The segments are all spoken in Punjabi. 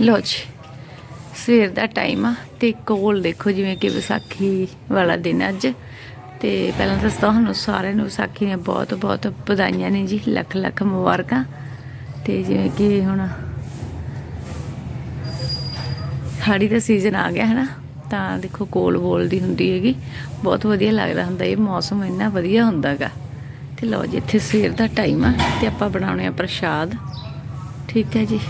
ਲੋ ਜੀ, ਸਵੇਰ ਦਾ ਟਾਈਮ ਆ ਤੇ ਕੋਲ ਦੇਖੋ ਜਿਵੇਂ ਕਿ ਵਿਸਾਖੀ ਵਾਲਾ ਦਿਨ ਅੱਜ। ਤੇ ਪਹਿਲਾਂ ਤਾਂ ਤੁਹਾਨੂੰ ਸਾਰਿਆਂ ਨੂੰ ਵਿਸਾਖੀ ਦੀਆਂ ਬਹੁਤ ਬਹੁਤ ਵਧਾਈਆਂ ਨੇ ਜੀ, ਲੱਖ ਲੱਖ ਮੁਬਾਰਕਾਂ। ਤੇ ਜਿਵੇਂ ਕਿ ਹੁਣ ਹਾੜੀ ਦਾ ਸੀਜ਼ਨ ਆ ਗਿਆ ਹੈ ਨਾ ਤਾਂ ਦੇਖੋ ਕੋਲ ਬੋਲਦੀ ਹੁੰਦੀ ਹੈਗੀ। ਬਹੁਤ ਵਧੀਆ ਲੱਗਦਾ ਹੁੰਦਾ, ਇਹ ਮੌਸਮ ਇੰਨਾ ਵਧੀਆ ਹੁੰਦਾਗਾ। ਤੇ ਲਓ ਜੀ, ਇੱਥੇ ਸਵੇਰ ਦਾ ਟਾਈਮ ਆ ਤੇ ਆਪਾਂ ਬਣਾਉਣੇ ਆ ਪ੍ਰਸ਼ਾਦ। ਠੀਕ ਹੈ ਜੀ।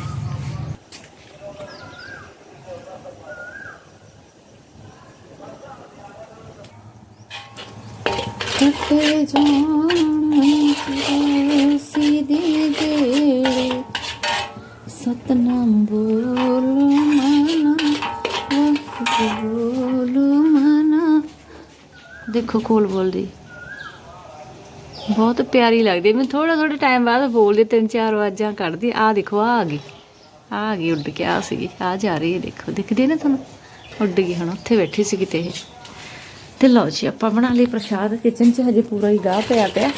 ਕੱਟੇ ਜਾਣ ਸਿੱਧੀ ਦੇ ਸਤਨਾਮ ਬੋਲ ਮਨਾ ਬੋਲ ਮਨਾ। ਦੇਖੋ ਕੋਲ ਬੋਲਦੀ ਬਹੁਤ ਪਿਆਰੀ ਲੱਗਦੀ ਹੈ। ਮੈਂ ਥੋੜਾ ਥੋੜਾ ਟਾਈਮ ਬਾਅਦ ਬੋਲਦੀ ਤਿੰਨ ਚਾਰ ਆਵਾਜ਼ਾਂ ਕੱਢਦੀ ਆ ਦੇਖੋ ਆ ਆ ਗਈ। ਆ ਗਈ, ਉੱਡ ਕੇ ਆ ਸੀਗੀ। ਆ ਜਾ ਰਹੀ ਹੈ, ਦੇਖੋ। ਦਿਖਦੀ ਨਾ ਤੁਹਾਨੂੰ? ਉੱਡ ਗਈ ਹੁਣ, ਉੱਥੇ ਬੈਠੀ ਸੀ ਕਿਤੇ ਇਹ। ਤੇ ਲਓ ਜੀ, ਆਪਾਂ ਬਣਾ ਲਈ ਪ੍ਰਸ਼ਾਦ। ਕਿਚਨ 'ਚ ਹਜੇ ਪੂਰਾ ਹੀ ਗਾਹ ਪਿਆ ਪਿਆ।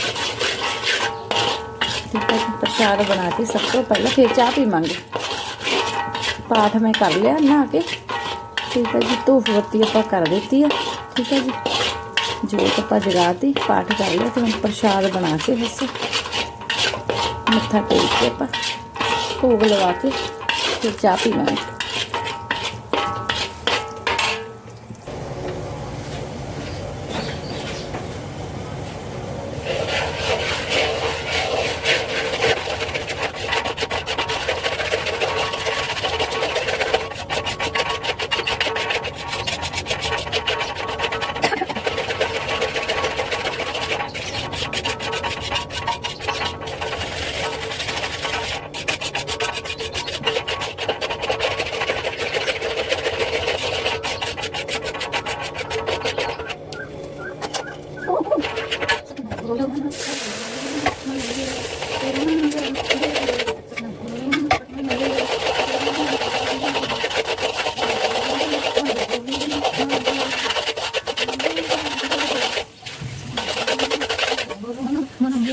ਤੇ ਆਪਾਂ ਪ੍ਰਸ਼ਾਦ ਬਣਾ ਕੇ ਸਭ ਤੋਂ ਪਹਿਲਾਂ ਫਿਰ ਚਾਹ ਪੀਵਾਂਗੇ। ਪਾਠ ਮੈਂ ਕਰ ਲਿਆ ਨਹਾ ਕੇ। ਠੀਕ ਹੈ ਜੀ, ਧੂਫ ਬੱਤੀ ਆਪਾਂ ਕਰ ਦਿੱਤੀ ਆ। ਠੀਕ ਹੈ ਜੀ। ਜੋਤ ਆਪਾਂ ਜਗਾਤੀ, ਪਾਠ ਕਰ ਲਿਆ ਤੇ ਹੁਣ ਪ੍ਰਸ਼ਾਦ ਬਣਾ ਕੇ ਬਸ। ਮੱਥਾ ਟੇਕ ਕੇ ਆਪਾਂ ਭੋਗ ਲਵਾ ਕੇ ਫਿਰ ਚਾਹ ਪੀਵਾਂਗੇ।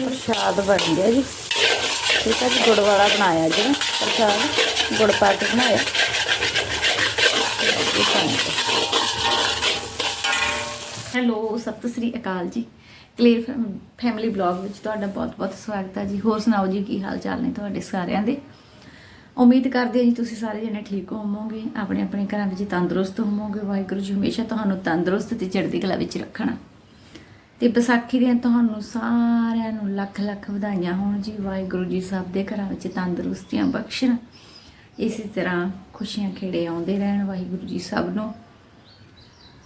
ਪ੍ਰਸ਼ਾਦ ਬਣ ਗਿਆ ਜੀ। ਠੀਕ ਹੈ ਜੀ ਗੁੜ ਵਾਲਾ ਬਣਾਇਆ ਜੀ। ਪ੍ਰਸ਼ਾਦ, ਗੁੜ ਪਾ ਕੇ ਬਣਾਇਆ। ਹੈਲੋ, ਸਤਿ ਸ੍ਰੀ ਅਕਾਲ ਜੀ। ਕਲੀਅਰ ਫੈਮਿਲੀ ਬਲੌਗ ਵਿੱਚ ਤੁਹਾਡਾ ਬਹੁਤ-ਬਹੁਤ ਸਵਾਗਤ ਹੈ ਜੀ। ਹੋਰ ਸੁਣਾਓ ਜੀ, ਕੀ ਹਾਲ ਚਾਲ ਨੇ ਤੁਹਾਡੇ ਸਾਰਿਆਂ ਦੇ? ਉਮੀਦ ਕਰਦੇ ਹਾਂ ਜੀ ਤੁਸੀਂ ਸਾਰੇ ਜਣੇ ਠੀਕ ਹੋਵੋਗੇ, ਆਪਣੇ ਆਪਣੇ ਘਰਾਂ ਵਿੱਚ ਤੰਦਰੁਸਤ ਹੋਵੋਗੇ। ਵਾਹਿਗੁਰੂ ਜੀ ਹਮੇਸ਼ਾ ਤੁਹਾਨੂੰ ਤੰਦਰੁਸਤ ਤੇ ਚੜ੍ਹਦੀ ਕਲਾ ਵਿੱਚ ਰੱਖਣਾ। ਤੇ ਵਿਸਾਖੀ ਦੀਆਂ ਤੁਹਾਨੂੰ ਸਾਰਿਆਂ ਨੂੰ ਲੱਖ ਲੱਖ ਵਧਾਈਆਂ ਹੋਣ ਜੀ। ਵਾਹਿਗੁਰੂ ਜੀ ਸਭ ਦੇ ਘਰਾਂ ਵਿੱਚ ਤੰਦਰੁਸਤੀਆਂ ਬਖਸ਼ਣ। ਇਸੇ ਤਰ੍ਹਾਂ ਖੁਸ਼ੀਆਂ ਖੇੜੇ ਆਉਂਦੇ ਰਹਿਣ ਵਾਹਿਗੁਰੂ ਜੀ ਸਭ ਨੂੰ।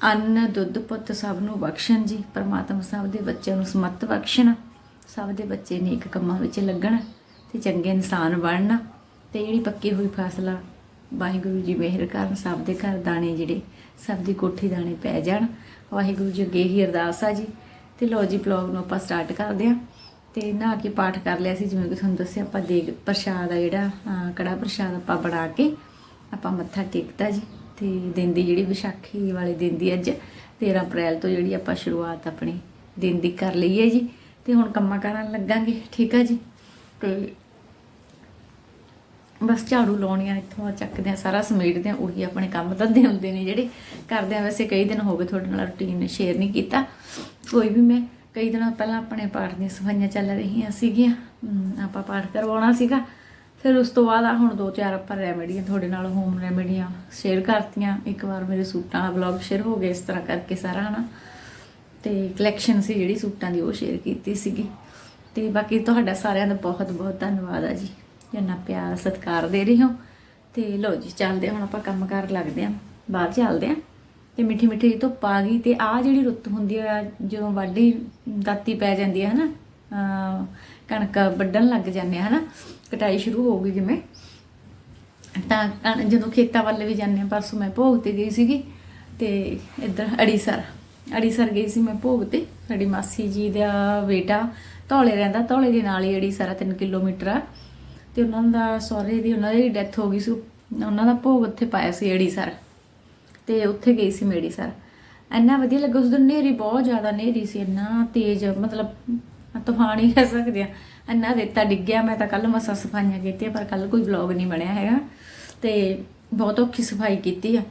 ਅੰਨ, ਦੁੱਧ, ਪੁੱਤ ਸਭ ਨੂੰ ਬਖਸ਼ਣ ਜੀ। ਪਰਮਾਤਮਾ ਸਭ ਦੇ ਬੱਚਿਆਂ ਨੂੰ ਸਮੱਤ ਬਖਸ਼ਣ। ਸਭ ਦੇ ਬੱਚੇ ਨੇਕ ਕੰਮਾਂ ਵਿੱਚ ਲੱਗਣ ਤੇ ਚੰਗੇ ਇਨਸਾਨ ਬਣਨ। ਤੇ ਜਿਹੜੀ ਪੱਕੀ ਹੋਈ ਫਸਲ ਆ, ਵਾਹਿਗੁਰੂ ਜੀ ਮਿਹਰ ਕਰਨ, ਸਭ ਦੇ ਘਰ ਦਾਣੇ ਜਿਹੜੇ, ਸਭ ਦੀ ਕੋਠੀ ਦਾਣੇ ਪੈ ਜਾਣ। ਵਾਹਿਗੁਰੂ ਜੀ ਅੱਗੇ ਹੀ ਅਰਦਾਸ ਆ ਜੀ। ਤੇ ਲੋ ਜੀ, ਬਲੌਗ ਨੂੰ ਆਪਾਂ ਸਟਾਰਟ ਕਰਦੇ ਹਾਂ। ਤੇ ਨਹਾ ਕੇ ਪਾਠ ਕਰ ਲਿਆ ਸੀ, ਜਿਵੇਂ ਕਿ ਤੁਹਾਨੂੰ ਦੱਸਿਆ, ਆਪਾਂ ਦੇਗ, ਪ੍ਰਸ਼ਾਦ ਆ ਜਿਹੜਾ, ਅਹ ਕੜਾ ਪ੍ਰਸ਼ਾਦ ਆਪਾਂ ਬਣਾ ਕੇ ਆਪਾਂ ਮੱਥਾ ਟੇਕਤਾ ਜੀ। ਤੇ ਦਿਨ ਦੀ ਜਿਹੜੀ ਵਿਸਾਖੀ ਵਾਲੇ ਦਿਨ ਦੀ ਅੱਜ 13 ਅਪ੍ਰੈਲ ਤੋਂ ਜਿਹੜੀ ਆਪਾਂ ਸ਼ੁਰੂਆਤ ਆਪਣੀ ਦਿਨ ਦੀ ਕਰ ਲਈ ਹੈ ਜੀ। ਤੇ ਹੁਣ ਕੰਮਾਂ ਕਰਨ ਲੱਗਾਂਗੇ, ਠੀਕ ਆ ਜੀ? ਤੇ ਬਸ ਝਾੜੂ ਲਾਉਣੀਆਂ ਇੱਥੋਂ ਚੱਕਦੇ ਆ, ਸਾਰਾ ਸਮੇਟਦੇ ਆ, ਉਹੀ ਆਪਣੇ ਕੰਮ ਧੰਦੇ ਹੁੰਦੇ ਨੇ ਜਿਹੜੇ ਕਰਦੇ ਆ। ਵੈਸੇ ਕਈ ਦਿਨ ਹੋ ਗਏ ਤੁਹਾਡੇ ਨਾਲ ਰੁਟੀਨ ਸ਼ੇਅਰ ਨਹੀਂ ਕੀਤਾ। ਕੋਈ ਵੀ ਮੈਂ ਕਈ ਦਿਨਾਂ ਪਹਿਲਾਂ ਆਪਣੇ ਪਾਠ ਦੀਆਂ ਸਫਾਈਆਂ ਚੱਲ ਰਹੀਆਂ ਸੀਗੀਆਂ। ਆਪਾਂ ਪਾਠ ਕਰਵਾਉਣਾ ਸੀਗਾ। ਫਿਰ ਉਸ ਤੋਂ ਬਾਅਦ ਆ ਹੁਣ ਦੋ ਚਾਰ ਆਪਾਂ ਰੈਮੇਡੀਆਂ ਤੁਹਾਡੇ ਨਾਲ ਹੋਮ ਰੈਮੇਡੀਆਂ ਸ਼ੇਅਰ ਕਰਤੀਆਂ। ਇੱਕ ਵਾਰ ਮੇਰੇ ਸੂਟਾਂ ਦਾ ਵਲੌਗ ਸ਼ੇਅਰ ਹੋ ਗਿਆ ਇਸ ਤਰ੍ਹਾਂ ਕਰਕੇ ਸਾਰਾ, ਹਨਾ? ਤੇ ਕਲੈਕਸ਼ਨ ਸੀ ਜਿਹੜੀ ਸੂਟਾਂ ਦੀ, ਉਹ ਸ਼ੇਅਰ ਕੀਤੀ ਸੀਗੀ। ਤੇ ਬਾਕੀ ਤੁਹਾਡਾ ਸਾਰਿਆਂ ਦਾ ਬਹੁਤ ਬਹੁਤ ਧੰਨਵਾਦ ਆ ਜੀ। ਜਿੰਨਾ ਪਿਆਰ ਸਤਿਕਾਰ ਦੇ ਰਹੇ ਹੋ। ਤੇ ਲਓ ਜੀ, ਚੱਲਦੇ ਹੁਣ ਆਪਾਂ ਕੰਮ ਕਰ ਲੱਗਦੇ ਆਂ ਬਾਹਰ ਚੱਲਦੇ ਆਂ ਤੇ ਮਿੱਠੀ ਮਿੱਠੀ ਧੁੱਪ ਆ ਗਈ ਤੇ ਆ ਜਿਹੜੀ ਰੁੱਤ ਹੁੰਦੀ ਆ, ਜਦੋਂ ਵਾਢੀ ਦਾਤੀ ਪੈ ਜਾਂਦੀ ਹੈ ਹਨਾ? ਕਣਕ ਵੱਢਣ ਲੱਗ ਜਾਂਦੇ ਆ, ਹਨਾ? ਕਟਾਈ ਸ਼ੁਰੂ ਹੋ ਗਈ ਜਿਵੇਂ। ਤਾਂ ਕਣ- ਜਦੋਂ ਖੇਤਾਂ ਵੱਲ ਵੀ ਜਾਂਦੇ ਆ, ਪਰਸੋਂ ਮੈਂ ਭੋਗ ਤੇ ਗਈ ਸੀਗੀ, ਤੇ ਇੱਧਰ ਅੜੀਸਰ ਅੜੀਸਰ ਗਈ ਸੀ ਮੈਂ ਭੋਗ ਤੇ। ਸਾਡੀ ਮਾਸੀ ਜੀ ਦਾ ਬੇਟਾ ਧੌਲੇ ਰਹਿੰਦਾ, ਧੌਲੇ ਦੇ ਨਾਲ ਹੀ ਅੜੀਸਰ ਆ 3 ਕਿਲੋਮੀਟਰ ਆ। ਤੇ ਉਹਨਾਂ ਦਾ ਸਹੁਰੇ ਦੀ, ਉਹਨਾਂ ਦੀ ਡੈਥ ਹੋ ਗਈ ਸੀ। ਉਹਨਾਂ ਦਾ ਭੋਗ ਉੱਥੇ ਪਾਇਆ ਸੀ ਅੜੀਸਰ, ਤੇ ਉੱਥੇ ਗਈ ਸੀ ਮੇੜੀਸਰ ਇੰਨਾ ਵਧੀਆ ਲੱਗਾ, ਉਸ ਦਿਨ ਨੇਰੀ ਬਹੁਤ ਜ਼ਿਆਦਾ ਨੇਰੀ ਸੀ, ਇੰਨਾ ਤੇਜ਼, ਮਤਲਬ ਤੂਫਾਨ ਹੀ ਕਹਿ ਸਕਦੇ ਆ। ਇੰਨਾ ਰੇਤਾ ਡਿੱਗਿਆ ਮੈਂ ਤਾਂ ਕੱਲ ਮਸਾ ਸਫਾਈਆਂ ਕੀਤੀਆਂ, ਪਰ ਕੱਲ ਕੋਈ ਵਲੌਗ ਨਹੀਂ ਬਣਿਆ ਹੈਗਾ। ਤੇ ਬਹੁਤ ਔਖੀ ਸਫ਼ਾਈ ਕੀਤੀ ਆ।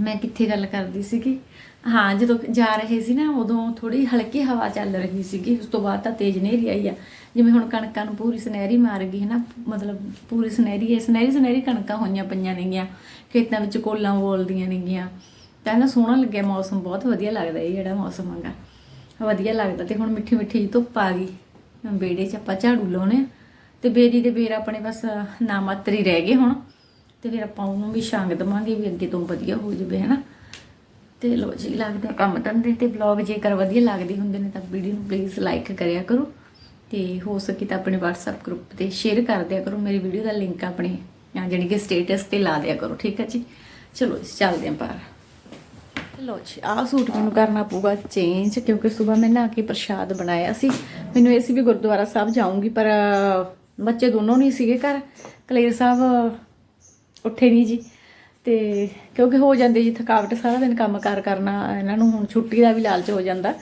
ਮੈਂ ਕਿੱਥੇ ਗੱਲ ਕਰਦੀ ਸੀਗੀ? ਹਾਂ, ਜਦੋਂ ਜਾ ਰਹੇ ਸੀ ਨਾ, ਉਦੋਂ ਥੋੜੀ ਹਲਕੀ ਹਵਾ ਚੱਲ ਰਹੀ ਸੀਗੀ। ਉਸ ਤੋਂ ਬਾਅਦ ਤਾਂ ਤੇਜ਼ ਹਨੇਰੀ ਆਈ ਆ। ਜਿਵੇਂ ਹੁਣ ਕਣਕਾਂ ਨੂੰ ਪੂਰੀ ਸੁਨਹਿਰੀ ਮਾਰ ਗਈ ਹੈ ਨਾ ਮਤਲਬ ਪੂਰੀ ਸੁਨਹਿਰੀ ਹੈ, ਸੁਨਹਿਰੀ ਸੁਨਹਿਰੀ ਕਣਕਾਂ ਹੋਈਆਂ ਪਈਆਂ ਨੇਗੀਆਂ। ਖੇਤਾਂ ਵਿੱਚ ਕੋਲਾਂ ਬੋਲਦੀਆਂ ਨੇਗੀਆਂ। ਤਾਂ ਨਾ ਸੋਹਣਾ ਲੱਗਿਆ ਮੌਸਮ, ਬਹੁਤ ਵਧੀਆ ਲੱਗਦਾ ਇਹ ਜਿਹੜਾ ਮੌਸਮ ਹੈਗਾ। ਵਧੀਆ ਲੱਗਦਾ ਤੇ ਹੁਣ ਮਿੱਠੀ ਮਿੱਠੀ ਧੁੱਪ ਆ ਗਈ। ਬੇੜੇ 'ਚ ਆਪਾਂ ਝਾੜੂ ਲਾਉਣੇ ਆ। ਤੇ ਬੇਰੀ ਦੇ ਬੇਰ ਆਪਣੇ ਬਸ ਨਾਮਾਤਰ ਹੀ ਰਹਿ ਗਏ ਹੁਣ। ਤੇ ਫਿਰ ਆਪਾਂ ਉਹਨੂੰ ਵੀ ਛਾਂਗ ਦਵਾਂਗੇ ਵੀ ਅੱਗੇ ਤੋਂ ਵਧੀਆ ਹੋ ਜਾਵੇ, ਹਨਾ। ਤੇ ਲੋ ਜੀ, ਲੱਗਦਾ ਕੰਮ ਧੰਦੇ ਤੇ ਵਲੌਗ ਜੇਕਰ ਵਧੀਆ ਲੱਗਦੇ ਹੁੰਦੇ ਨੇ ਤਾਂ ਵੀਡੀਓ ਨੂੰ ਪਲੀਜ਼ ਲਾਈਕ ਕਰਿਆ ਕਰੋ। ਤੇ ਹੋ ਸਕੇ ਤਾਂ ਆਪਣੇ WhatsApp ਗਰੁੱਪ ਤੇ ਸ਼ੇਅਰ ਕਰ ਦਿਆ ਕਰੋ। ਮੇਰੀ ਵੀਡੀਓ ਦਾ ਲਿੰਕ ਆਪਣੇ, ਜਾਂ ਜਿਹੜੀ ਕਿ ਸਟੇਟਸ ਤੇ ਲਾ ਦਿਆ ਕਰੋ, ਠੀਕ ਹੈ ਜੀ? ਚਲੋ ਜੀ, ਚੱਲਦੇ ਆਂ ਪਰ ਲੋ ਜੀ ਆਹ ਸੂਟ ਮੈਨੂੰ ਕਰਨਾ ਪਊਗਾ ਚੇਂਜ ਕਿਉਂਕਿ ਸਵੇਰ ਮੈਂ ਨਹਾ ਕੇ ਪ੍ਰਸ਼ਾਦ ਬਣਾਇਆ ਸੀ। ਮੈਨੂੰ ਇਹ ਸੀ ਵੀ ਗੁਰਦੁਆਰਾ ਸਾਹਿਬ ਜਾਊਂਗੀ ਪਰ ਬੱਚੇ ਦੋਨੋਂ ਨਹੀਂ ਸੀਗੇ ਘਰ। ਕਲੇਰ ਸਾਹਿਬ ਉੱਠੇ ਨਹੀਂ ਜੀ। ਤੇ ਕਿਉਂਕਿ ਹੋ ਜਾਂਦੇ ਜੀ ਥਕਾਵਟ ਸਾਰਾ ਦਿਨ ਕੰਮ ਕਾਰ ਕਰਨਾ ਇਹਨਾਂ ਨੂੰ ਹੁਣ ਛੁੱਟੀ ਦਾ ਵੀ ਲਾਲਚ ਹੋ ਜਾਂਦਾ।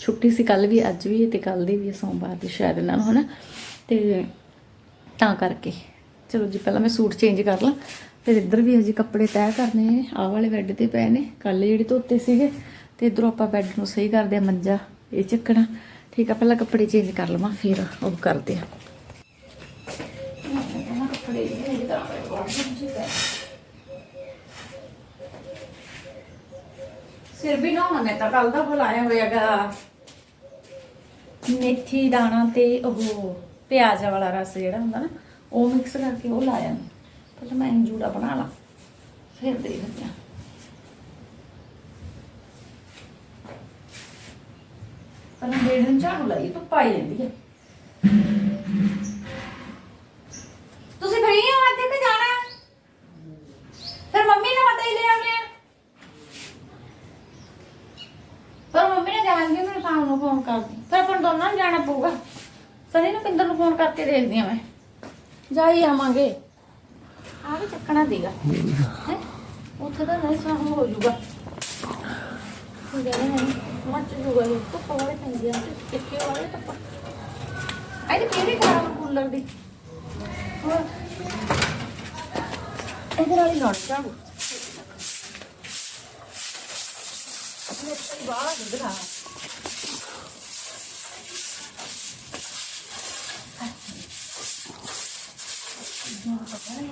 ਛੁੱਟੀ ਸੀ ਕੱਲ ਵੀ ਅੱਜ ਵੀ ਤੇ ਕੱਲ ਦੀ ਵੀ ਹੈ, ਸੋਮਵਾਰ ਦੀ ਸ਼ਾਇਦ ਇਹਨਾਂ ਨੂੰ ਹਨਾ? ਤੇ ਤਾਂ ਕਰਕੇ। ਚਲੋ ਜੀ ਪਹਿਲਾਂ ਮੈਂ ਸੂਟ ਚੇਂਜ ਕਰ ਲਾਂ। ਫਿਰ ਇੱਧਰ ਵੀ ਹਜੇ ਕੱਪੜੇ ਤੈਅ ਕਰਨੇ ਨੇ, ਆਹ ਵਾਲੇ ਬੈੱਡ ਤੇ ਪਏ ਨੇ ਕੱਲ ਜਿਹੜੇ ਧੋਤੇ ਸੀਗੇ, ਤੇ ਇਧਰੋਂ ਆਪਾਂ ਬੈੱਡ ਨੂੰ ਸਹੀ ਕਰਦੇ ਆ ਮੰਜਾ, ਇਹ ਚੱਕਣਾ। ਠੀਕ ਆ, ਪਹਿਲਾਂ ਕੱਪੜੇ ਚੇਂਜ ਕਰ ਲਵਾਂ, ਫਿਰ ਉਹ ਕਰਦੇ ਆ ਕੱਪੜੇ ਸਿਰ ਵੀ ਨਾ ਮੈਂ ਤਾਂ ਕੱਲ ਦਾ ਬੁਲਾਇਆ ਹੋਇਆਗਾ। ਮੇਥੀ ਦਾਣਾ ਤੇ ਉਹ ਪਿਆਜ਼ ਵਾਲਾ ਰਸ ਜਿਹੜਾ ਹੁੰਦਾ ਨਾ, ਉਹ ਮਿਕਸ ਕਰਕੇ ਉਹ ਲਾਇਆ। ਮੈਂ ਪਹਿਲਾਂ ਮੈਂ ਜੂੜਾ ਬਣਾ ਲਾ। ਫਿਰ ਦੇਖਦੇ ਹਾਂ। ਪਹਿਲਾਂ ਡੇਢ ਦਿਨ ਝਾੜੂ ਲਾਈ ਧੁੱਪ ਆਈ ਜਾਂਦੀ ਹੈ ਤੁਸੀਂ ਫਰੀ ਹੋ, ਅੱਜ ਕਿ ਜਾਣਾ? ਫਿਰ ਮੰਮੀ ਨੇ ਮਤਾ ਹੀ ਲੈ ਆਉਣੇ ਆ। ਪਰ ਮੰਮੀ ਨੇ ਜਾਣ ਕੇ ਸ਼ਾਮ ਨੂੰ ਫੋਨ ਕਰਦੀ ਫਿਰ ਆਪਾਂ ਦੋਨਾਂ ਨੂੰ ਜਾਣਾ ਪਊਗਾ। ਸਨੀ ਨੂੰ ਪਿੰਦਰ ਨੂੰ ਫੋਨ ਕਰਕੇ ਦੇਖਦੀ ਆ ਮੈਂ। ਜਾਈ ਆਵਾਂਗੇ। ਆ ਚੱਕਣਾ ਦੇਗਾ ਹੈ? ਉੱਥੇ ਤਾਂ ਨਹੀਂ ਸਾਨੂੰ ਹੋ ਜਾਊਗਾ। ਹੋ ਨਹੀਂ, ਮੱਚ ਜੂਗਾ ਇਹ ਧੁੱਪ ਵਾਲੇ ਪੈਂਦੇ ਆ ਟਿੱਕੇ ਵਾਲੇ ਧੁੱਪ। ਆਈ ਤੇ ਕਿਹੜੀ ਕੂਲਰ ਦੀ? ਹੋਰ? ਇਹਦੇ ਨਾਲ ਹੀ ਲੜ ਜਾਊ। ਆਪਣੇ ਬਾਹਰ ਦੁੱਧ ਖਾ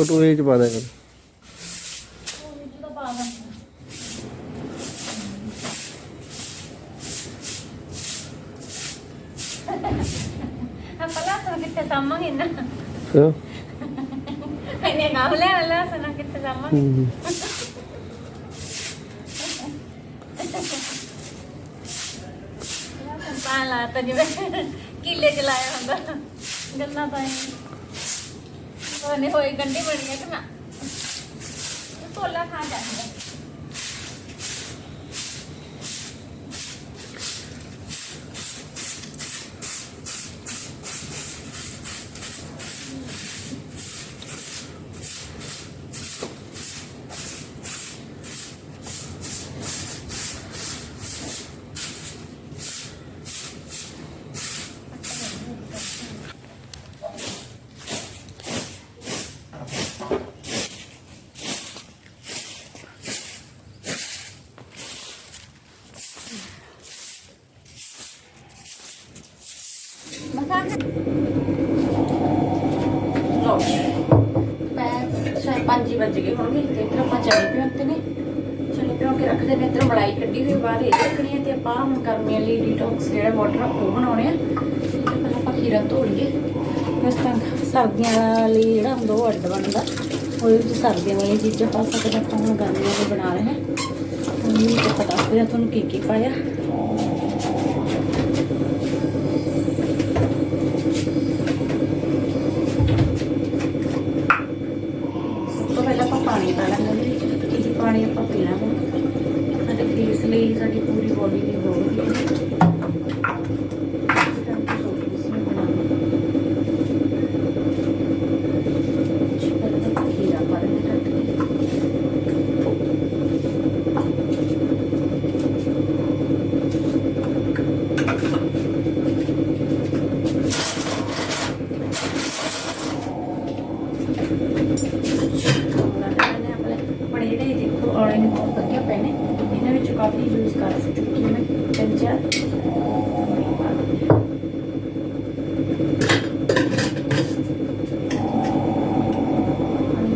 ਉਹ ਟੂਰੇ ਚ ਪਾ ਦਿਆ ਕਰ samang ina. ਹਾਂ Ini nga wala, wala, sa kita samang. ਹੂੰ ਪਾਲਾ ਤਾਂ ਜਿਵੇਂ ਕਿੱਲੇ ਚ ਲਾਇਆ ਹੁੰਦਾ ਗੱਲਾਂ ਤਾਂ ਉਹਨੇ ਹੋਈ ਗੰਢੀ ਬਣੀ ਹੈ ਕਿ ਨਾ? ਤੋਲਾ ਖਾ ਜਾਂਦਾ ਕੱਢੀ ਹੋਈ ਬਾਹਰ ਇਹ ਰੱਖਣੀ ਹੈ ਤੇ ਆਪਾਂ ਹੁਣ ਗਰਮੀਆਂ ਲਈ ਡੀਟੌਕਸ ਜਿਹੜਾ ਵਾਟਰ ਆ ਉਹ ਬਣਾਉਣੇ ਆ। ਤੇ ਪਹਿਲਾਂ ਆਪਾਂ ਖੀਰਾ ਧੋ ਲਈਏ ਇਸ ਤਰ੍ਹਾਂ ਸਰਦੀਆਂ ਲਈ ਜਿਹੜਾ ਹੁੰਦਾ ਉਹ ਅੱਡ ਬਣਦਾ। ਉਹਦੇ ਵਿੱਚ ਸਰਦੀਆਂ ਵਾਲੀਆਂ ਚੀਜ਼ਾਂ ਪਾ ਸਕਦੇ ਆਪਾਂ ਹੁਣ ਗਰਮੀਆਂ ਲਈ ਬਣਾ ਰਹੇ ਹਾਂ ਹੁਣ ਇਹ ਤਾਂ ਪਤਾ ਤੁਹਾਨੂੰ ਕੀ ਕੀ ਪਾਇਆ ਸਭ ਤੋਂ ਪਹਿਲਾਂ ਆਪਾਂ ਪਾਣੀ ਪਾ ਲਾਂਗੇ ਉਹਦੇ ਵਿੱਚ ਇਹ ਪਾਣੀ ਆਪਾਂ ਪੀਣਾ ਵਾ ਸਾਡੇ ਫੇਸ ਲਈ ਸਾਡੀ ਪੂਰੀ ਬੋਡੀ ਲਈ ਬਹੁਤ ਵਧੀਆ ਖੀਰਾ ਪਾ ਲੈਂਦੇ ਕੱਟ ਕੇ ਬੜੇ ਜਿਹੜੇ ਦੇਖੋ ਔਰੇਂਜ ਬਹੁਤ ਵਧੀਆ ਪਏ ਨੇ ਇਹਨਾਂ ਵਿੱਚ ਕਾਫੀ ਯੂਜ਼ ਕਰ ਚੁੱਕੀ ਹਾਂ ਮੈਂ ਤਿੰਨ ਚਾਰ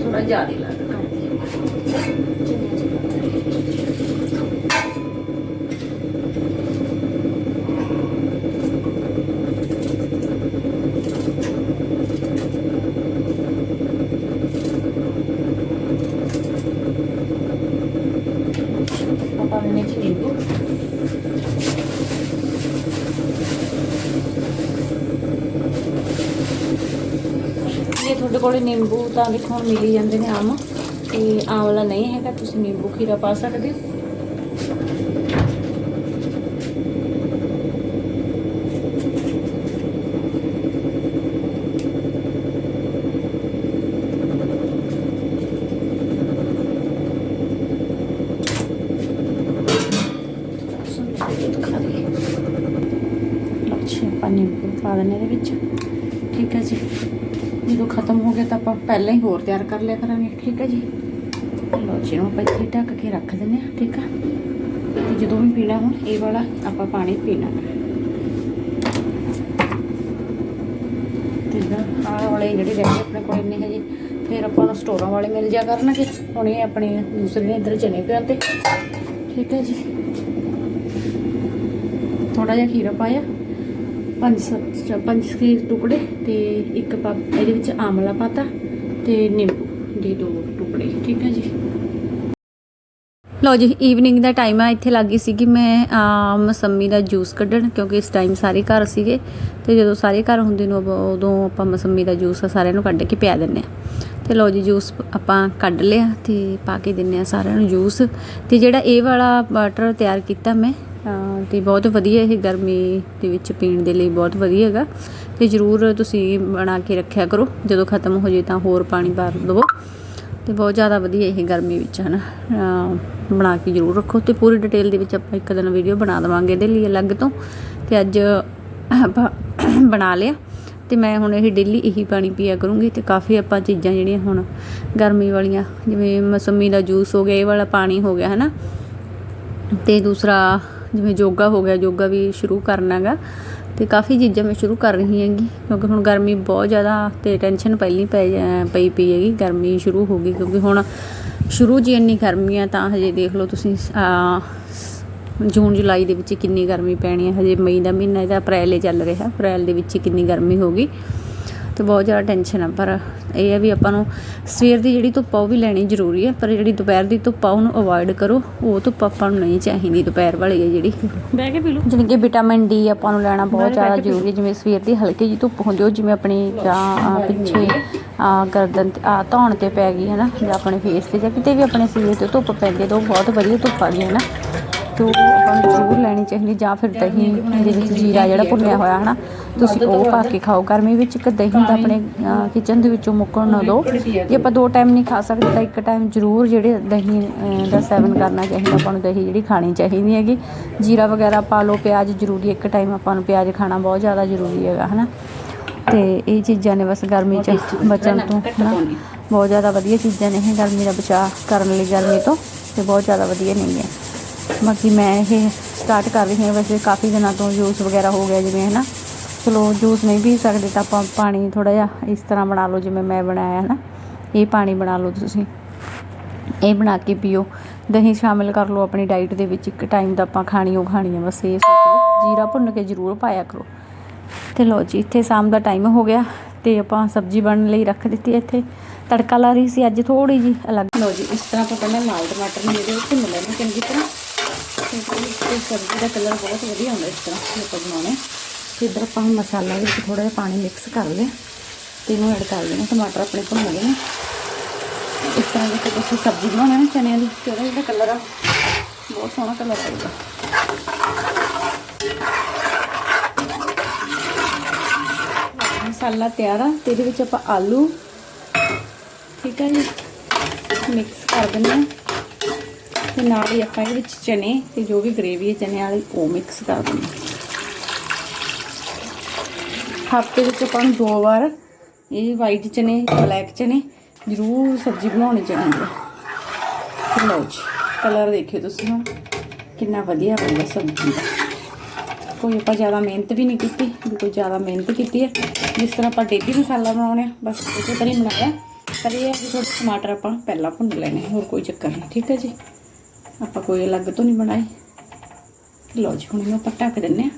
ਥੋੜਾ ਜ਼ਿਆਦਾ ਲੱਗ ਕਰਦੀ ਆਪਾਂ ਨੇ ਚ ਨਿੰਬੂ ਇਹ ਤੁਹਾਡੇ ਕੋਲੇ ਨਿੰਬੂ ਤਾਂ ਦੇਖੋ ਹੁਣ ਮਿਲ ਜਾਂਦੇ ਨੇ ਆਮ, ਤੇ ਆਮਲਾ ਨਹੀਂ ਹੈਗਾ, ਤੁਸੀਂ ਨਿੰਬੂ ਖੀਰਾ ਪਾ ਸਕਦੇ ਹੋ। ਆਪਾਂ ਨਿੰਬੂ ਪਾ ਦਿੰਦੇ ਇਹਦੇ ਵਿੱਚ। ਠੀਕ ਹੈ ਜੀ ਜਦੋਂ ਖਤਮ ਹੋ ਗਿਆ ਤਾਂ ਆਪਾਂ ਪਹਿਲਾਂ ਹੀ ਹੋਰ ਤਿਆਰ ਕਰ ਲਿਆ ਕਰਾਂਗੇ, ਠੀਕ ਹੈ ਜੀ? ਲਓ ਜੀ ਨੂੰ ਆਪਾਂ ਇੱਥੇ ਢੱਕ ਕੇ ਰੱਖ ਦਿੰਦੇ ਆ ਠੀਕ ਆ? ਤੇ ਜਦੋਂ ਵੀ ਪੀਣਾ ਹੁਣ, ਇਹ ਵਾਲਾ ਆਪਾਂ ਪਾਣੀ ਪੀਣਾ। ਤੇ ਆਹ ਵਾਲੇ ਜਿਹੜੇ ਰਹਿ ਗਏ ਆਪਣੇ ਕੋਲ ਇੰਨੇ ਹੈ ਜੀ ਫਿਰ ਆਪਾਂ ਨੂੰ ਸਟੋਰਾਂ ਵਾਲੇ ਮਿਲ ਜਾ ਕਰਨਗੇ। ਹੁਣ ਇਹ ਆਪਣੇ ਦੂਸਰੇ ਨੇ ਇੱਧਰ ਚਨੇ ਪਿਆ ਤੇ। ਠੀਕ ਹੈ ਜੀ? ਥੋੜਾ ਜਿਹਾ ਖੀਰਾ ਪਾਇਆ। ਪੰਜ ਸੱਤ ਪੰਜ ਛੇ ਟੁਕੜੇ ਤੇ ਇੱਕ ਪਾ ਇਹਦੇ ਵਿੱਚ ਆਮਲਾ ਪਾਤਾ ਤੇ ਨਿੰਬੂ ਦੇ ਦੋ ਟੁਕੜੇ ਠੀਕ ਹੈ ਜੀ। ਲੋ ਜੀ ਈਵਨਿੰਗ ਦਾ ਟਾਈਮ ਆ ਇੱਥੇ ਲੱਗੀ ਸੀ ਕਿ ਮੈਂ ਆ, ਮਸੰਮੀ ਦਾ ਜੂਸ ਕੱਢਣ ਕਿਉਂਕਿ ਇਸ ਟਾਈਮ ਸਾਰੇ ਘਰ ਸੀਗੇ ਤੇ ਜਦੋਂ ਸਾਰੇ ਘਰ ਹੁੰਦੇ ਨੂੰ ਉਦੋਂ ਆਪਾਂ ਮਸੰਮੀ ਦਾ ਜੂਸ ਸਾਰਿਆਂ ਨੂੰ ਕੱਢ ਕੇ ਪਿਆ ਦਿੰਨੇ ਆ ਤੇ ਲੋ ਜੀ ਜੂਸ ਆਪਾਂ ਕੱਢ ਲਿਆ ਤੇ ਪਾ ਕੇ ਦਿੰਨੇ ਆ ਸਾਰਿਆਂ ਨੂੰ ਜੂਸ ਤੇ ਜਿਹੜਾ ਇਹ ਵਾਲਾ ਬਟਰ ਤਿਆਰ ਕੀਤਾ ਮੈਂ ਤੇ ਬਹੁਤ ਵਧੀਆ ਇਹ ਗਰਮੀ ਦੇ ਵਿੱਚ ਪੀਣ ਦੇ ਲਈ ਬਹੁਤ ਵਧੀਆ ਹੈਗਾ। ਤੇ ਜਰੂਰ ਤੁਸੀਂ ਬਣਾ ਕੇ ਰੱਖਿਆ ਕਰੋ, ਜਦੋਂ ਖਤਮ ਹੋ ਜੇ ਤਾਂ ਹੋਰ ਪਾਣੀ ਪਾ ਦਵੋ ਤੇ ਬਹੁਤ ਜ਼ਿਆਦਾ ਵਧੀਆ ਇਹ ਗਰਮੀ ਵਿੱਚ, ਹਨਾ। ਅਮ ਬਣਾ ਕੇ ਜ਼ਰੂਰ ਰੱਖੋ ਤੇ ਪੂਰੀ ਡਿਟੇਲ ਦੇ ਵਿੱਚ ਆਪਾਂ ਇੱਕ ਦਿਨ ਵੀਡੀਓ ਬਣਾ ਦੇਵਾਂਗੇ ਇਹਦੇ ਲਈ ਅਲੱਗ ਤੋਂ। ਤੇ ਅੱਜ ਆਪਾਂ ਬਣਾ ਲਿਆ। ਤੇ ਮੈਂ ਹੁਣ ਇਹ ਡੇਲੀ ਇਹੀ ਪਾਣੀ ਪੀਆ ਕਰੂੰਗੀ ਤੇ ਕਾਫੀ ਆਪਾਂ ਚੀਜ਼ਾਂ ਜਿਹੜੀਆਂ ਹੁਣ ਗਰਮੀ ਵਾਲੀਆਂ, ਜਿਵੇਂ ਮਸੰਮੀ ਦਾ ਜੂਸ ਹੋ ਗਿਆ, ਇਹ ਵਾਲਾ ਪਾਣੀ ਹੋ ਗਿਆ, ਹਨਾ। ਤੇ ਦੂਸਰਾ ਜਿਵੇਂ ਯੋਗਾ ਹੋ ਗਿਆ, ਯੋਗਾ ਵੀ ਸ਼ੁਰੂ ਕਰਨਾ ਗਾ। ਤੇ ਕਾਫੀ ਚੀਜ਼ਾਂ ਮੈਂ ਸ਼ੁਰੂ ਕਰ ਰਹੀ ਹੈਗੀ, ਕਿਉਂਕਿ ਹੁਣ ਗਰਮੀ ਬਹੁਤ ਜ਼ਿਆਦਾ ਤੇ ਟੈਨਸ਼ਨ ਪਹਿਲੀ ਪਈ ਜਾ- ਪਈ ਪਈ ਹੈਗੀ, ਗਰਮੀ ਸ਼ੁਰੂ ਹੋ ਗਈ, ਕਿਉਂਕਿ ਹੁਣ ਸ਼ੁਰੂ ਜੀ ਇੰਨੀ ਗਰਮੀ ਆ, ਤਾਂ ਹਜੇ ਦੇਖ ਲਓ ਤੁਸੀਂ ਜੂਨ, ਜੁਲਾਈ ਦੇ ਵਿੱਚ ਕਿੰਨੀ ਗਰਮੀ ਪੈਣੀ ਹੈ ਹਜੇ ਮਈ ਦਾ ਮਹੀਨਾ ਇਹਦਾ ਅਪ੍ਰੈਲ ਹੀ ਚੱਲ ਰਿਹਾ, ਅਪ੍ਰੈਲ ਦੇ ਵਿੱਚ ਹੀ ਕਿੰਨੀ ਗਰਮੀ ਹੋ ਗਈ। ਤੇ ਬਹੁਤ ਜ਼ਿਆਦਾ ਟੈਨਸ਼ਨ ਆ ਪਰ ਇਹ ਹੈ ਵੀ ਆਪਾਂ ਨੂੰ ਸਵੇਰ ਦੀ ਜਿਹੜੀ ਧੁੱਪ ਆ ਉਹ ਵੀ ਲੈਣੀ ਜ਼ਰੂਰੀ ਹੈ ਪਰ ਜਿਹੜੀ ਦੁਪਹਿਰ ਦੀ ਧੁੱਪ ਆ ਉਹਨੂੰ ਅਵੋਇਡ ਕਰੋ ਉਹ ਧੁੱਪ ਆਪਾਂ ਨੂੰ ਨਹੀਂ ਚਾਹੀਦੀ ਦੁਪਹਿਰ ਵਾਲੀ ਹੈ ਜਿਹੜੀ। ਬਹਿ ਕੇ ਪੀ ਲਓ। ਜਿਵੇਂ ਕਿ ਵਿਟਾਮਿਨ ਡੀ ਆਪਾਂ ਨੂੰ ਲੈਣਾ ਬਹੁਤ ਜ਼ਿਆਦਾ ਜ਼ਰੂਰੀ ਹੈ ਜਿਵੇਂ ਸਵੇਰ ਦੀ ਹਲਕੀ ਜਿਹੀ ਧੁੱਪ ਹੁੰਦੀ ਉਹ ਜਿਵੇਂ ਆਪਣੀ ਜਾਂ ਪਿੱਛੇ ਆ ਗਰਦਨ ਤੇ ਆ ਧੌਣ ਤੇ ਪੈ ਗਈ ਹੈ ਨਾ ਜਾਂ ਆਪਣੇ ਫੇਸ ਤੇ ਜਾਂ ਕਿਤੇ ਵੀ ਆਪਣੇ ਸਰੀਰ ਤੇ ਧੁੱਪ ਪੈਂਦੀ ਹੈ ਤਾਂ ਉਹ ਬਹੁਤ ਵਧੀਆ ਧੁੱਪ ਆ ਗਈ ਹੈ ਨਾ ਤੋ ਆਪਾਂ ਨੂੰ ਜ਼ਰੂਰ ਲੈਣੀ ਚਾਹੀਦੀ ਜਾਂ ਫਿਰ ਦਹੀਂ ਦੇ ਵਿੱਚ ਜੀਰਾ ਜਿਹੜਾ ਭੁੰਨਿਆ ਹੋਇਆ ਹੈ ਨਾ ਤੁਸੀਂ ਉਹ ਪਾ ਕੇ ਖਾਓ। ਗਰਮੀ ਵਿੱਚ ਇੱਕ ਦਹੀਂ ਤਾਂ ਆਪਣੇ ਕਿਚਨ ਦੇ ਵਿੱਚੋਂ ਮੁੱਕਣ ਨਾ ਦਿਓ। ਜੇ ਆਪਾਂ ਦੋ ਟਾਈਮ ਨਹੀਂ ਖਾ ਸਕਦੇ ਤਾਂ ਇੱਕ ਟਾਈਮ ਜ਼ਰੂਰ ਜਿਹੜੇ ਦਹੀਂ ਦਾ ਸੇਵਨ ਕਰਨਾ ਚਾਹੀਦਾ। ਆਪਾਂ ਨੂੰ ਦਹੀਂ ਜਿਹੜੀ ਖਾਣੀ ਚਾਹੀਦੀ ਹੈਗੀ। ਜੀਰਾ ਵਗੈਰਾ ਪਾ ਲਓ, ਪਿਆਜ਼ ਜ਼ਰੂਰੀ ਇੱਕ ਟਾਈਮ ਆਪਾਂ ਨੂੰ ਪਿਆਜ਼ ਖਾਣਾ ਬਹੁਤ ਜ਼ਿਆਦਾ ਜ਼ਰੂਰੀ ਹੈਗਾ, ਹਨਾ। ਤੇ ਇਹ ਚੀਜ਼ਾਂ ਨੇ ਬਸ ਗਰਮੀ ਚ ਬਚਣ ਤੋਂ, ਹਨਾ। ਬਹੁਤ ਜ਼ਿਆਦਾ ਵਧੀਆ ਚੀਜ਼ਾਂ ਨੇ ਇਹ ਗਰਮੀ ਦਾ ਬਚਾਅ ਕਰਨ ਲਈ, ਗਰਮੀ ਤੋਂ। ਤੇ ਬਹੁਤ ਜ਼ਿਆਦਾ ਵਧੀਆ ਨਹੀਂ ਹੈ। ਬਾਕੀ ਮੈਂ ਇਹ ਸਟਾਰਟ ਕਰ ਰਹੀ ਹਾਂ। ਵੈਸੇ ਕਾਫੀ ਦਿਨਾਂ ਤੋਂ ਜੂਸ ਵਗੈਰਾ ਹੋ ਗਿਆ ਜਿਵੇਂ ਹੈ ਨਾ ਚਲੋ ਜੂਸ ਨਹੀਂ ਪੀ ਸਕਦੇ ਤਾਂ ਆਪਾਂ ਪਾਣੀ ਥੋੜਾ ਜਿਹਾ ਇਸ ਤਰ੍ਹਾਂ ਬਣਾ ਲਓ ਜਿਵੇਂ ਮੈਂ ਬਣਾਇਆ ਹੈ ਨਾ ਇਹ ਪਾਣੀ ਬਣਾ ਲਓ ਤੁਸੀਂ। ਇਹ ਬਣਾ ਕੇ ਪੀਓ। ਦਹੀਂ ਸ਼ਾਮਿਲ ਕਰ ਲਓ ਆਪਣੀ ਡਾਈਟ ਦੇ ਵਿੱਚ। ਇੱਕ ਟਾਈਮ ਦਾ ਆਪਾਂ ਖਾਣੀ ਉਹ ਖਾਣੀ ਹੈ ਬਸ ਇਹ ਸੋਚ। ਲਓ ਜੀਰਾ ਭੁੰਨ ਕੇ ਜ਼ਰੂਰ ਪਾਇਆ ਕਰੋ। ਤੇ ਲੋ ਜੀ, ਇੱਥੇ ਸ਼ਾਮ ਦਾ ਟਾਈਮ ਹੋ ਗਿਆ ਤੇ ਆਪਾਂ ਸਬਜ਼ੀ ਬਣਨ ਲਈ ਰੱਖ ਦਿੱਤੀ ਇੱਥੇ। ਤੜਕਾ ਲਾ ਰਹੀ ਸੀ ਅੱਜ ਥੋੜੀ ਜੀ ਅਲੱਗ। ਲੋ ਜੀ, ਇਸ ਤਰ੍ਹਾਂ ਆਪਾਂ ਪਹਿਲਾਂ ਲਾਲ ਟਮਾਟਰ ਨੂੰ ਇਹਦੇ ਵਿੱਚ ਮਿਲਾਉਣੇ ਚੰਗੀ ਤਰ੍ਹਾਂ। ਤੇ ਸਬਜ਼ੀ ਦਾ ਕਲਰ ਬਹੁਤ ਵਧੀਆ ਹੁੰਦਾ ਇਸ ਤਰ੍ਹਾਂ ਜੇ ਆਪਾਂ ਬਣਾਉਣੇ ਤੇ ਇੱਧਰ ਆਪਾਂ ਹੁਣ ਮਸਾਲਾ ਵਿੱਚ ਥੋੜਾ ਜਿਹਾ ਪਾਣੀ ਮਿਕਸ ਕਰ ਲਿਆ ਤੇ ਇਹਨੂੰ ਐਡ ਕਰ ਦੇਣਾ ਟਮਾਟਰ ਆਪਣੇ ਭੁੰਨ ਗਏ ਨੇ। ਇਸ ਤਰ੍ਹਾਂ ਦੀ ਤੁਸੀਂ ਸਬਜ਼ੀ ਬਣਾਉਣੀ ਨਾ ਚਨਿਆਂ ਦੀ ਤੇ ਉਹਦਾ ਜਿਹੜਾ ਕਲਰ ਆ ਬਹੁਤ ਸੋਹਣਾ ਕਲਰ ਆਊਗਾ ਮਸਾਲਾ ਤਿਆਰ ਆ, ਤੇ ਇਹਦੇ ਵਿੱਚ ਆਪਾਂ ਆਲੂ ਠੀਕ ਹੈ ਜੀ ਮਿਕਸ ਕਰ ਦਿੰਦੇ ਹਾਂ। ਤੇ ਨਾਲ ਹੀ ਆਪਾਂ ਇਹਦੇ ਵਿੱਚ ਚਨੇ ਤੇ ਜੋ ਵੀ ਗ੍ਰੇਵੀ ਹੈ, ਚਨੇ ਵਾਲੀ ਉਹ ਮਿਕਸ ਕਰ ਦਿੰਦੇ ਹਾਂ। ਹਫ਼ਤੇ ਵਿੱਚ ਆਪਾਂ ਨੂੰ ਦੋ ਵਾਰ ਇਹ ਵਾਈਟ ਚਨੇ ਬਲੈਕ ਚਨੇ ਜ਼ਰੂਰ ਸਬਜ਼ੀ ਬਣਾਉਣੀ ਚਾਹੀਦੀ ਹੈ। ਤੇ ਲਓ ਜੀ ਕਲਰ ਦੇਖਿਓ ਤੁਸੀਂ ਹੁਣ, ਕਿੰਨਾ ਵਧੀਆ ਬਣਦਾ ਸਬਜ਼ੀ ਦਾ। ਕੋਈ ਆਪਾਂ ਜ਼ਿਆਦਾ ਮਿਹਨਤ ਵੀ ਨਹੀਂ ਕੀਤੀ, ਵੀ ਕੋਈ ਜ਼ਿਆਦਾ ਮਿਹਨਤ ਕੀਤੀ ਹੈ। ਜਿਸ ਤਰ੍ਹਾਂ ਆਪਾਂ ਡੇਲੀ ਮਸਾਲਾ ਬਣਾਉਣੇ ਹਾਂ, ਬਸ ਉਸੇ ਤਰ੍ਹਾਂ ਹੀ ਬਣਾਇਆ। ਪਰ ਇਹ ਹੈ ਕਿ ਥੋੜੇ ਟਮਾਟਰ ਆਪਾਂ ਪਹਿਲਾਂ ਭੁੰਨ ਲੈਣੇ, ਹੋਰ ਕੋਈ ਚੱਕਰ ਨਹੀਂ, ਠੀਕ ਹੈ ਜੀ? ਆਪਾਂ ਕੋਈ ਅਲੱਗ ਤੋਂ ਨਹੀਂ ਬਣਾਏ। ਲਓ ਜੀ, ਹੁਣ ਇਹਨੂੰ ਆਪਾਂ ਢੱਕ ਦਿੰਨੇ ਹਾਂ।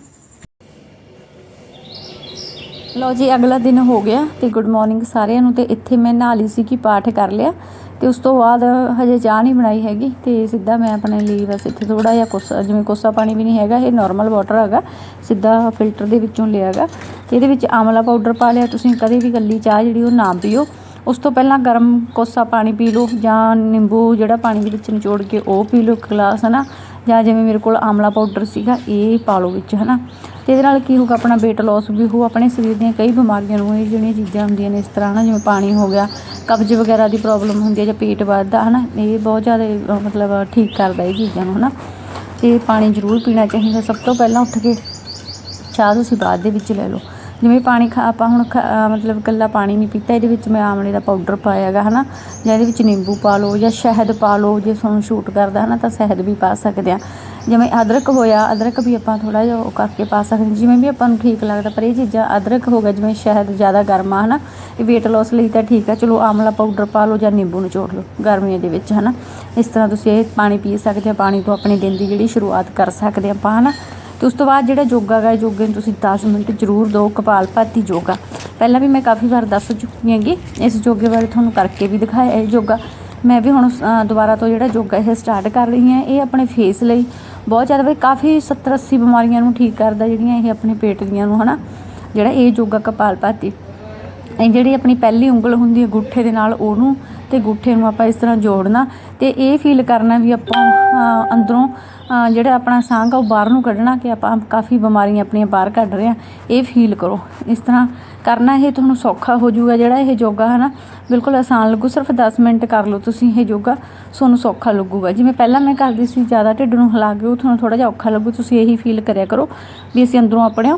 ਲਓ ਜੀ, ਅਗਲਾ ਦਿਨ ਹੋ ਗਿਆ ਤੇ ਗੁੱਡ ਮਾਰਨਿੰਗ ਸਾਰਿਆਂ ਨੂੰ ਤੇ ਇੱਥੇ ਮੈਂ ਨਹਾ ਲਈ ਸੀ ਕਿ ਪਾਠ ਕਰ ਲਿਆ ਤੇ ਉਸ ਤੋਂ ਬਾਅਦ ਹਜੇ ਚਾਹ ਨਹੀਂ ਬਣਾਈ ਹੈਗੀ ਤੇ ਸਿੱਧਾ ਮੈਂ ਆਪਣੇ ਲਈ ਬਸ ਇੱਥੇ ਥੋੜਾ ਜਿਹਾ ਕੋਸਾ, ਜਿਵੇਂ ਕੋਸਾ ਪਾਣੀ ਵੀ ਨਹੀਂ ਹੈਗਾ, ਇਹ ਨਾਰਮਲ ਵਾਟਰ ਹੈਗਾ, ਸਿੱਧਾ ਫਿਲਟਰ ਦੇ ਵਿੱਚੋਂ ਲਿਆ ਹੈਗਾ ਤੇ ਇਹਦੇ ਵਿੱਚ ਆਮਲਾ ਪਾਊਡਰ ਪਾ ਲਿਆ, ਤੁਸੀਂ ਕਦੇ ਵੀ ਗੱਲੀ ਚਾਹ ਜਿਹੜੀ ਉਹ ਨਾ ਪੀਓ। ਉਸ ਤੋਂ ਪਹਿਲਾਂ ਗਰਮ ਕੋਸਾ ਪਾਣੀ ਪੀ ਲਓ ਜਾਂ ਨਿੰਬੂ ਜਿਹੜਾ ਪਾਣੀ ਦੇ ਵਿੱਚ ਨਿਚੋੜ ਕੇ ਉਹ ਪੀ ਲਓ ਇੱਕ ਗਲਾਸ ਹੈ ਨਾ ਜਾਂ ਜਿਵੇਂ ਮੇਰੇ ਕੋਲ ਆਮਲਾ ਪਾਊਡਰ ਸੀਗਾ, ਇਹ ਪਾ ਲਓ ਵਿੱਚ ਹੈ ਨਾ ਤੇ ਇਹਦੇ ਨਾਲ ਕੀ ਹੋਊਗਾ, ਆਪਣਾ weight loss ਵੀ ਹੋ ਆਪਣੇ ਸਰੀਰ ਦੀਆਂ ਕਈ ਬਿਮਾਰੀਆਂ ਨੂੰ, ਇਹ ਜਿਹੜੀਆਂ ਚੀਜ਼ਾਂ ਹੁੰਦੀਆਂ ਨੇ ਇਸ ਤਰ੍ਹਾਂ ਨਾ ਜਿਵੇਂ ਪਾਣੀ ਹੋ ਗਿਆ, ਕਬਜ਼ ਵਗੈਰਾ ਦੀ ਪ੍ਰੋਬਲਮ ਹੁੰਦੀ ਹੈ ਜਾਂ ਪੇਟ ਵੱਧਦਾ ਹੈ ਨਾ ਇਹ ਬਹੁਤ ਜ਼ਿਆਦਾ ਮਤਲਬ ਠੀਕ ਕਰਦਾ ਇਹ ਚੀਜ਼ਾਂ ਨੂੰ ਹੈ ਨਾ ਤੇ ਪਾਣੀ ਜ਼ਰੂਰ ਪੀਣਾ ਚਾਹੀਦਾ, ਸਭ ਤੋਂ ਪਹਿਲਾਂ ਉੱਠ ਕੇ ਚਾਹ ਤੁਸੀਂ ਬਾਅਦ ਦੇ ਵਿੱਚ ਲੈ ਲਓ। ਜਿਵੇਂ ਪਾਣੀ ਖਾ ਆਪਾਂ ਹੁਣ ਖਾ- ਮਤਲਬ ਇਕੱਲਾ ਪਾਣੀ ਨਹੀਂ ਪੀਤਾ, ਇਹਦੇ ਵਿੱਚ ਮੈਂ ਆਮਲੇ ਦਾ ਪਾਊਡਰ ਪਾਇਆ ਹੈਗਾ ਹਨਾ? ਜਾਂ ਇਹਦੇ ਵਿੱਚ ਨਿੰਬੂ ਪਾ ਲਓ ਜਾਂ ਸ਼ਹਿਦ ਪਾ ਲਓ, ਜੇ ਤੁਹਾਨੂੰ ਸ਼ੂਟ ਕਰਦਾ ਹਨਾ, ਤਾਂ ਸ਼ਹਿਦ ਵੀ ਪਾ ਸਕਦੇ ਆ। ਜਿਵੇਂ ਅਦਰਕ ਹੋਇਆ, ਅਦਰਕ ਵੀ ਆਪਾਂ ਥੋੜਾ ਜਿਹਾ ਉਹ ਕਰਕੇ ਪਾ ਸਕਦੇ ਜਿਵੇਂ ਵੀ ਆਪਾਂ ਨੂੰ ਠੀਕ ਲੱਗਦਾ, ਪਰ ਇਹ ਚੀਜ਼ਾਂ ਅਦਰਕ ਹੋ ਗਿਆ, ਜਿਵੇਂ ਸ਼ਹਿਦ ਜ਼ਿਆਦਾ ਗਰਮ ਆ, ਹਨਾ? ਇਹ weight loss ਲਈ ਤਾਂ ਠੀਕ ਆ। ਚਲੋ, ਆਮਲਾ ਪਾਊਡਰ ਪਾ ਲਓ ਜਾਂ ਨਿੰਬੂ ਨਿਚੋੜ ਲਓ, ਗਰਮੀਆਂ ਦੇ ਵਿੱਚ, ਹਨਾ? ਇਸ ਤਰ੍ਹਾਂ ਤੁਸੀਂ ਇਹ ਪਾਣੀ ਪੀ ਸਕਦੇ ਆ, ਪਾਣੀ ਤੋਂ ਆਪਣੇ ਦਿਨ ਦੀ ਜਿਹੜੀ ਸ਼ੁਰੂਆਤ ਕਰ ਸਕਦੇ ਆਪਾਂ, ਹਨਾ? ਤੇ ਉਸ ਤੋਂ ਬਾਅਦ ਜਿਹੜਾ ਯੋਗਾ ਗਾ ਯੋਗੇ ਨੂੰ ਤੁਸੀਂ 10 ਮਿੰਟ ਜ਼ਰੂਰ ਦਿਓ, ਕਪਾਲ ਭਾਤੀ ਯੋਗਾ। ਪਹਿਲਾਂ ਵੀ ਮੈਂ ਕਾਫੀ ਵਾਰ ਦੱਸ ਚੁੱਕੀ ਹਾਂਗੀ, ਇਸ ਯੋਗੇ ਬਾਰੇ ਤੁਹਾਨੂੰ ਕਰਕੇ ਵੀ ਦਿਖਾਇਆ ਇਹ ਯੋਗਾ। ਮੈਂ ਵੀ ਹੁਣ ਦੁਬਾਰਾ ਤੋਂ ਜਿਹੜਾ ਯੋਗਾ ਇਹ ਸਟਾਰਟ ਕਰ ਰਹੀ ਹਾਂ, ਇਹ ਆਪਣੇ ਫੇਸ ਲਈ ਬਹੁਤ ਜ਼ਿਆਦਾ ਵੀ ਕਾਫੀ 70 80 ਬਿਮਾਰੀਆਂ ਨੂੰ ਠੀਕ ਕਰਦਾ, ਜਿਹੜੀਆਂ ਇਹ ਆਪਣੇ ਪੇਟ ਦੀਆਂ ਨੂੰ, ਹਨਾ? ਜਿਹੜਾ ਇਹ ਯੋਗਾ ਕਪਾਲ ਭਾਤੀ, ਇਹ ਜਿਹੜੀ ਆਪਣੀ ਪਹਿਲੀ ਉਂਗਲ ਹੁੰਦੀ ਹੈ ਗੁੱਠੇ ਦੇ ਨਾਲ, ਉਹਨੂੰ ਤੇ ਗੁੱਠੇ ਨੂੰ ਆਪਾਂ ਇਸ ਤਰ੍ਹਾਂ ਜੋੜਨਾ ਤੇ ਇਹ ਫੀਲ ਕਰਨਾ ਵੀ ਆਪਾਂ ਅੰਦਰੋਂ ਜਿਹੜਾ ਆਪਣਾ ਸਾਹ ਆ ਉਹ ਬਾਹਰ ਨੂੰ ਕੱਢਣਾ ਕਿ ਆਪਾਂ ਕਾਫੀ ਬਿਮਾਰੀਆਂ ਆਪਣੀਆਂ ਬਾਹਰ ਕੱਢ ਰਹੇ ਹਾਂ ਇਹ ਫੀਲ ਕਰੋ। ਇਸ ਤਰ੍ਹਾਂ ਕਰਨਾ ਇਹ ਤੁਹਾਨੂੰ ਸੌਖਾ ਹੋ ਜਾਊਗਾ ਜਿਹੜਾ ਇਹ ਯੋਗਾ ਹੈ ਨਾ ਬਿਲਕੁਲ ਆਸਾਨ ਲੱਗੂ, ਸਿਰਫ 10 ਮਿੰਟ ਕਰ ਲਓ ਤੁਸੀਂ ਇਹ ਯੋਗਾ ਤੁਹਾਨੂੰ ਸੌਖਾ ਲੱਗੂਗਾ। ਜਿਵੇਂ ਪਹਿਲਾਂ ਮੈਂ ਕਰਦੀ ਸੀ, ਜ਼ਿਆਦਾ ਢਿੱਡ ਨੂੰ ਹਿਲਾ ਕੇ ਉਹ ਤੁਹਾਨੂੰ ਥੋੜਾ ਜਿਹਾ ਔਖਾ ਲੱਗੂ, ਤੁਸੀਂ ਇਹੀ ਫੀਲ ਕਰਿਆ ਕਰੋ ਵੀ ਅਸੀਂ ਅੰਦਰੋਂ ਆਪਣੇ